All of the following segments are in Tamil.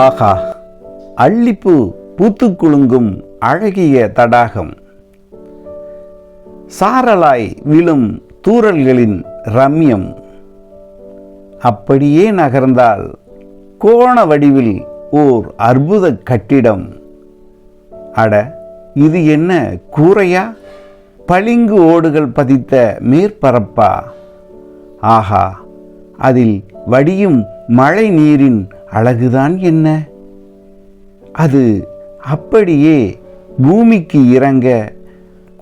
ஆஹா அள்ளிப்பூ பூத்துக் குலுங்கும் அழகிய தடாகம். சாரலாய் விழும் தூறல்களின் ரம்யம். அப்படியே நகர்ந்தால் கோண வடிவில் ஓர் அற்புத கட்டிடம். அட இது என்ன கூரையா? பளிங்கு ஓடுகள் பதித்த மேற்பரப்பா? ஆஹா அதில் வடியும் மழை நீரின் அழகுதான் என்ன? அது அப்படியே பூமிக்கு இறங்க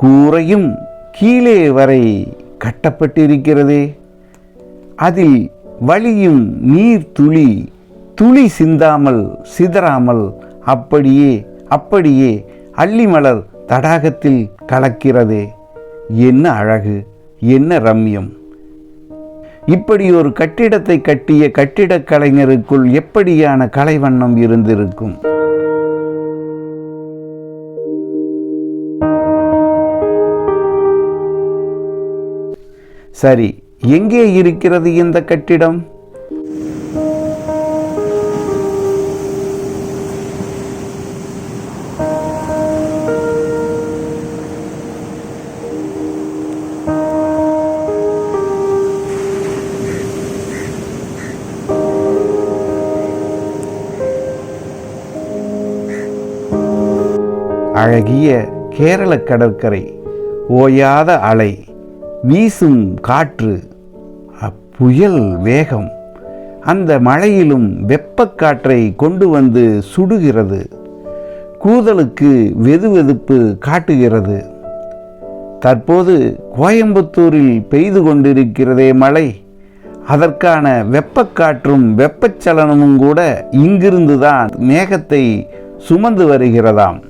கூரையும் கீழே வரை கட்டப்பட்டிருக்கிறதே. அதில் வழியும் நீர் துளி துளி சிந்தாமல் சிதறாமல் அப்படியே அப்படியே அள்ளிமலர் தடாகத்தில் கலக்கிறதே. என்ன அழகு என்ன ரம்யம். இப்படி ஒரு கட்டிடத்தை கட்டிய கட்டிடக் கலைஞருக்குள் எப்படியான கலைவண்ணம் இருந்திருக்கும்? சரி எங்கே இருக்கிறது இந்த கட்டிடம்? அழகிய கேரள கடற்கரை ஓயாத அலை வீசும் காற்று புயல் வேகம் அந்த மழையிலும் வெப்பக்காற்றை கொண்டு வந்து சுடுகிறது கூதலுக்கு வெதுவெதுப்பு காட்டுகிறது. தற்போது கோயம்புத்தூரில் பெய்து கொண்டிருக்கிறதே மழை. அதற்கான வெப்பக்காற்றும் வெப்பச்சலனமும் கூட இங்கிருந்து தான் மேகத்தை சுமந்து வருகிறதாம்.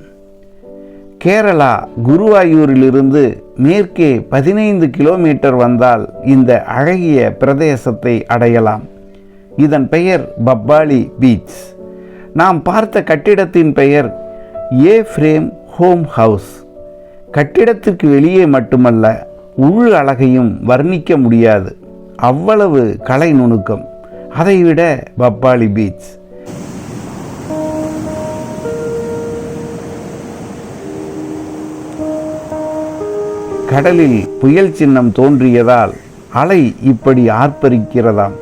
கேரளா குருவாயூரிலிருந்து மேற்கே பதினைந்து கிலோமீட்டர் வந்தால் இந்த அழகிய பிரதேசத்தை அடையலாம். இதன் பெயர் பப்பாளி பீச். நாம் பார்த்த கட்டிடத்தின் பெயர் ஏ ஃப்ரேம் ஹோம் ஹவுஸ். கட்டிடத்திற்கு வெளியே மட்டுமல்ல உள் அழகையும் வர்ணிக்க முடியாது. அவ்வளவு கலை நுணுக்கம். அதைவிட பப்பாளி பீச். கடலில் புயல் சின்னம் தோன்றியதால் அலை இப்படி ஆர்ப்பரிக்கிறதாம்.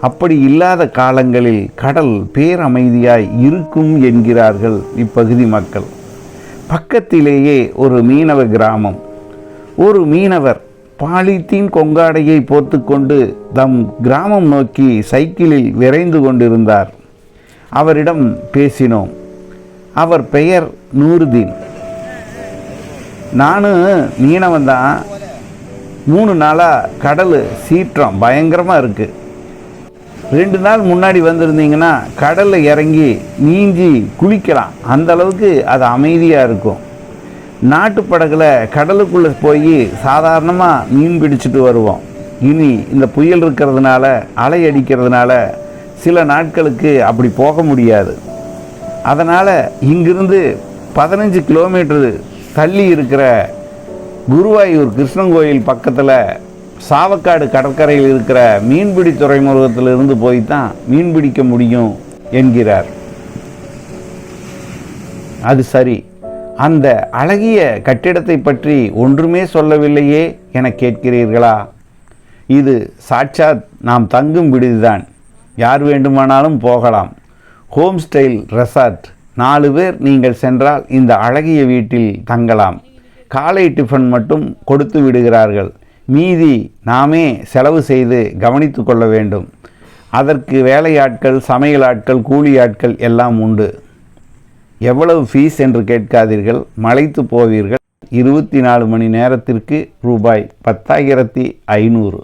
அப்படி இல்லாத காலங்களில் கடல் பேரமைதியாய் இருக்கும் என்கிறார்கள் இப்பகுதி மக்கள். பக்கத்திலேயே ஒரு மீனவ கிராமம். ஒரு மீனவர் பாலித்தீன் கொங்காடையை போர்த்துக்கொண்டு தம் கிராமம் நோக்கி சைக்கிளில் விரைந்து கொண்டிருந்தார். அவரிடம் பேசினோம். அவர் பெயர் நூறுதீன் நானும் மீனவன் தான் மூணு நாளாக கடல் சீற்றம் பயங்கரமாக இருக்குது ரெண்டு நாள் முன்னாடி வந்திருந்தீங்கன்னா கடலில் இறங்கி நீஞ்சி குளிக்கலாம். அந்த அளவுக்கு அது அமைதியாக இருக்கும். நாட்டு படகுல கடலுக்குள்ளே போய் சாதாரணமாக மீன் பிடிச்சிட்டு வருவோம். இனி இந்த புயல் இருக்கிறதுனால அலை அடிக்கிறதுனால சில நாட்களுக்கு அப்படி போக முடியாது. அதனால் இங்கிருந்து பதினஞ்சு கிலோமீட்டரு தள்ளி இருக்கிற குருவாயூர் கிருஷ்ணன் கோயில் பக்கத்தில் சாவக்காடு கடற்கரையில் இருக்கிற மீன்பிடி துறைமுகத்திலிருந்து போய் தான் மீன் பிடிக்க முடியும் என்கிறார். அது சரி. அந்த அழகிய கட்டிடத்தை பற்றி ஒன்றுமே சொல்லவில்லையே என கேட்கிறீர்களா? இது சாட்சாத் நாம் தங்கும் விடுதிதான். யார் வேண்டுமானாலும் போகலாம். Home style resort. நாலு பேர் நீங்கள் சென்றால் இந்த அழகிய வீட்டில் தங்கலாம். காலை டிஃபன் மட்டும் கொடுத்து விடுகிறார்கள். மீதி நாமே செலவு செய்து கவனித்து கொள்ள வேண்டும். அதற்கு வேலையாட்கள் சமையல் ஆட்கள் கூலி ஆட்கள் எல்லாம் உண்டு. எவ்வளவு ஃபீஸ் என்று கேட்காதீர்கள். மலைத்து போவீர்கள். இருபத்தி நாலு மணி நேரத்திற்கு ரூபாய் பத்தாயிரத்தி ஐநூறு.